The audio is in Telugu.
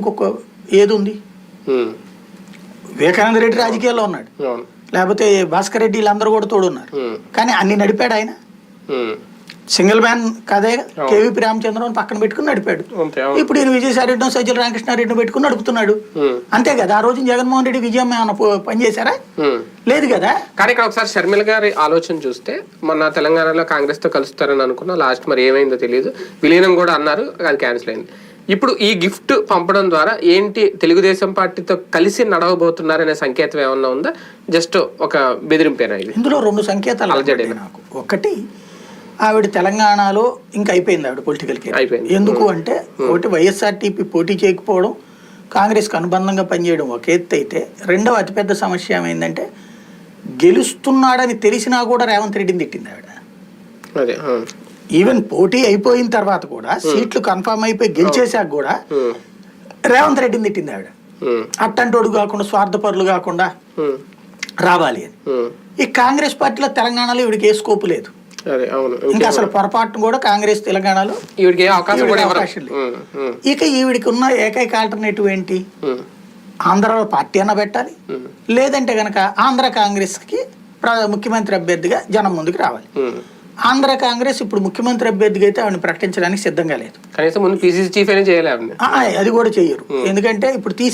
ఇంకొక ఏది ఉంది? వివేకానంద రెడ్డి రాజకీయాల్లో ఉన్నాడు. లేకపోతే భాస్కర్ రెడ్డి వీళ్ళందరూ కూడా తోడున్నారు కానీ అన్ని నడిపాడు ఆయన. సింగిల్ మ్యాన్ కదే. కేవీపీ రామచంద్రన్ పక్కన పెట్టుకుని నడిపాడు. ఇప్పుడు ఈయన విజయసాయిరెడ్డి సజ్జల రామకృష్ణారెడ్డిని పెట్టుకుని నడుపుతున్నాడు. అంతే కదా ఆ రోజు జగన్మోహన్ రెడ్డి విజయం ఏమైనా పనిచేశారా. లేదు కదా. కానీ ఇక్కడ ఒకసారి షర్మిల గారి ఆలోచన చూస్తే మొన్న తెలంగాణలో కాంగ్రెస్తో కలుస్తారని అనుకున్నా లాస్ట్ మరి ఏమైందో తెలియదు విలీనం కూడా అన్నారు అది క్యాన్సిల్ అయింది. ఇప్పుడు ఈ గిఫ్ట్ పంపడం ద్వారా ఏంటి తెలుగుదేశం పార్టీతో కలిసి నడవబోతున్నారనే సంకేతం ఏమన్నా ఉందా? జస్ట్ ఒక బెదిరింపేనా ఇది? ఇందులో రెండు సంకేతాలు అలజడి. నాకు. ఒకటి ఆవిడ తెలంగాణలో ఇంకా అయిపోయింది ఆవిడ పొలిటికల్ అయిపోయింది. ఎందుకు అంటే ఒకటి వైఎస్ఆర్టీపీ పోటీ చేయకపోవడం కాంగ్రెస్కి అనుబంధంగా పనిచేయడం ఒక ఎత్తు అయితే రెండవ అతిపెద్ద సమస్య ఏమైందంటే గెలుస్తున్నాడని తెలిసినా కూడా రేవంత్ రెడ్డిని తిట్టింది ఆవిడ. ఈవెన్ పోటీ అయిపోయిన తర్వాత కూడా సీట్లు కన్ఫర్మ్ అయిపోయి గెలిచేశాక కూడా ఉమ్, రేవంత్ రెడ్డిని తిట్టింది ఆవిడ. ఉమ్, అట్టంటోడు కాకుండా స్వార్థపరులు కాకుండా రావాలి అని. ఈ కాంగ్రెస్ పార్టీలో తెలంగాణలో ఈవిడికి ఏ స్కోపు లేదు. ఇంకా అసలు పొరపాటును కూడా కాంగ్రెస్ తెలంగాణలో అవకాశం ఇక ఈవిడికి ఉన్న ఏకైక ఆల్టర్నేటివ్ ఏంటి? ఆంధ్రాలో పార్టీ అన్న పెట్టాలి. లేదంటే గనక ఆంధ్ర కాంగ్రెస్కి ప్ర- ముఖ్యమంత్రి అభ్యర్థిగా జనం ముందుకు రావాలి. ఆంధ్ర కాంగ్రెస్ ఇప్పుడు ముఖ్యమంత్రి అభ్యర్థిగా అయితే ఆవిడని ప్రకటించడానికి సిద్ధంగా లేదు. కనీసం ముందు పీసీసీ చీఫ్ అయినా చేయాలి ఆవిడని. ఆ, అది కూడా చెయ్యరు. ఎందుకంటే ఇప్పుడు తీసే